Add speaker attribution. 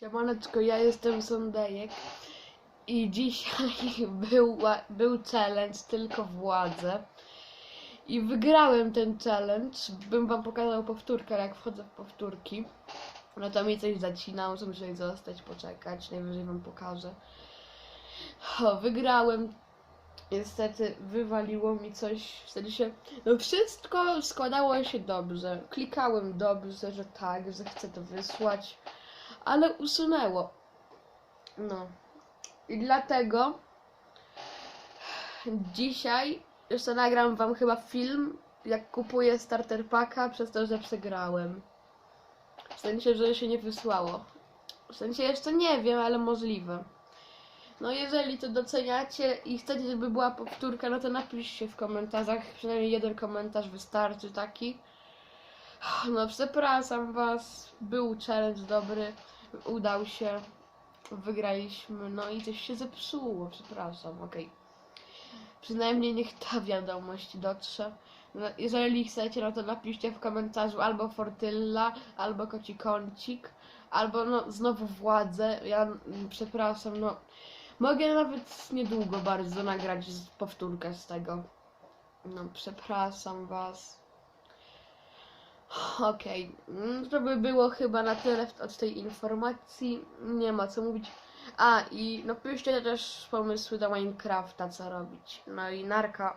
Speaker 1: Siemaneczko, ja jestem Sondejek i dzisiaj był, był challenge tylko władzę i wygrałem ten challenge, bym wam pokazał powtórkę, jak wchodzę w powtórki no to mi coś zacina, muszę musieli zostać, poczekać, najwyżej wam pokażę. O, wygrałem. Niestety wywaliło mi coś, w sensie, no wszystko składało się dobrze, klikałem dobrze, że tak, że chcę to wysłać ale usunęło. No. I dlatego dzisiaj jeszcze nagram wam chyba film, jak kupuję starter packa przez to, że przegrałem. W sensie, że się nie wysłało. W sensie jeszcze nie wiem, ale możliwe. No jeżeli to doceniacie i chcecie, żeby była powtórka, no to napiszcie w komentarzach. Przynajmniej jeden komentarz wystarczy taki. No przepraszam was, był challenge dobry, udał się, wygraliśmy, no i coś się zepsuło, przepraszam, okej. Przynajmniej niech ta wiadomość dotrze. No, jeżeli chcecie, no to napiszcie w komentarzu albo Fortylla, albo Koci Kącik, albo no znowu Władzę, ja przepraszam, no mogę nawet niedługo bardzo nagrać powtórkę z tego. No przepraszam was. Okej, mm, to by było chyba na tyle od tej informacji. Nie ma co mówić. A, i no piszcie też pomysły do Minecrafta, co robić. No i narka.